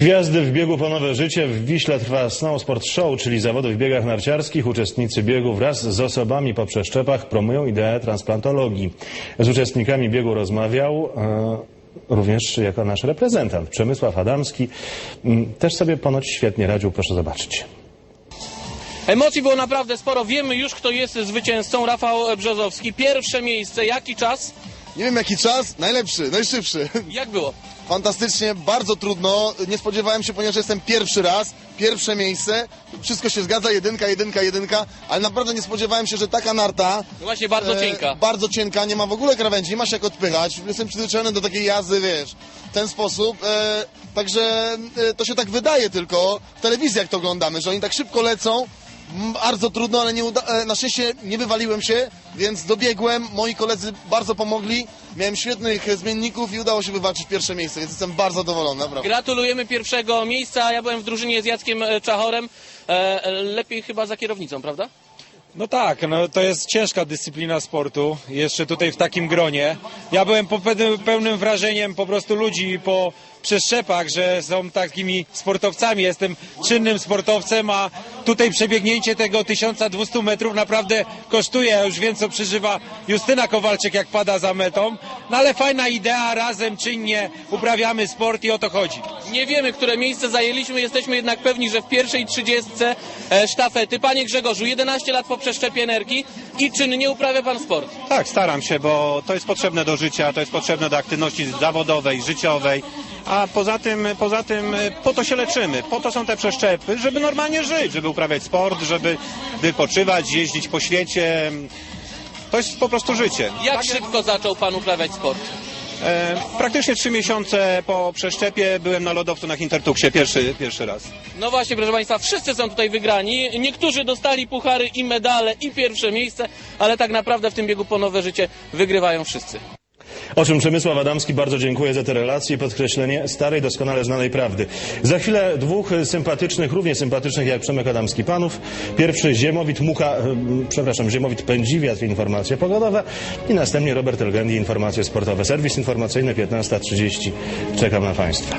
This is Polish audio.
Gwiazdy w biegu po nowe życie. W Wiśle trwa Snow Sport Show, czyli zawody w biegach narciarskich. Uczestnicy biegu wraz z osobami po przeszczepach promują ideę transplantologii. Z uczestnikami biegu rozmawiał e, również jako nasz reprezentant Przemysław Adamski. Mm, Też sobie ponoć świetnie radził, proszę zobaczyć. Emocji było naprawdę sporo. Wiemy już, kto jest zwycięzcą. Rafał Brzozowski. Pierwsze miejsce. Jaki czas? Nie wiem jaki czas, najlepszy, najszybszy. Jak było? Fantastycznie, bardzo trudno. Nie spodziewałem się, ponieważ jestem pierwszy raz, pierwsze miejsce. Wszystko się zgadza, jedynka, jedynka, jedynka, ale naprawdę nie spodziewałem się, że taka narta. No Właśnie bardzo e, cienka. Bardzo cienka, nie ma w ogóle krawędzi, nie ma się jak odpychać. Jestem przyzwyczajony do takiej jazdy, wiesz, w ten sposób. E, także e, to się tak wydaje tylko w telewizji, jak to oglądamy, że oni tak szybko lecą. Bardzo trudno, ale nie uda- e, na szczęście nie wywaliłem się, więc dobiegłem. Moi koledzy bardzo pomogli. Miałem świetnych zmienników i udało się wywalczyć pierwsze miejsce, więc jestem bardzo zadowolony, naprawdę. Gratulujemy pierwszego miejsca. Ja byłem w drużynie z Jackiem e, Czachorem. E, lepiej chyba za kierownicą, prawda? No tak, no to jest ciężka dyscyplina sportu, jeszcze tutaj w takim gronie. Ja byłem pełnym wrażeniem po prostu ludzi po przeszczepach, że są takimi sportowcami. Jestem czynnym sportowcem, a tutaj przebiegnięcie tego 1200 metrów naprawdę kosztuje. Ja już wiem, co przeżywa Justyna Kowalczyk, jak pada za metą. No ale fajna idea, razem czynnie uprawiamy sport i o to chodzi. Nie wiemy, które miejsce zajęliśmy. Jesteśmy jednak pewni, że w pierwszej trzydziestce e, sztafety. Panie Grzegorzu, 11 lat po przeszczepie energii i czynnie uprawia pan sport. Tak, staram się, bo to jest potrzebne do życia, to jest potrzebne do aktywności zawodowej, życiowej. A poza tym, poza tym e, po to się leczymy, po to są te przeszczepy, żeby normalnie żyć, żeby uprawiać sport, żeby wypoczywać, jeździć po świecie. To jest po prostu życie. Jak szybko zaczął pan uprawiać sport? E, praktycznie trzy miesiące po przeszczepie byłem na lodowcu na Hintertuksie pierwszy, pierwszy raz. No właśnie, proszę Państwa, wszyscy są tutaj wygrani. Niektórzy dostali puchary i medale i pierwsze miejsce, ale tak naprawdę w tym biegu po nowe życie wygrywają wszyscy. O czym Przemysław Adamski bardzo dziękuję za te relacje i podkreślenie starej, doskonale znanej prawdy. Za chwilę dwóch sympatycznych, równie sympatycznych jak Przemek Adamski panów. Pierwszy Ziemowit Mucha, e, przepraszam, Ziemowit Pędziwiatr, informacje pogodowe i następnie Robert Elgendi, informacje sportowe. Serwis informacyjny 15.30. Czekam na Państwa.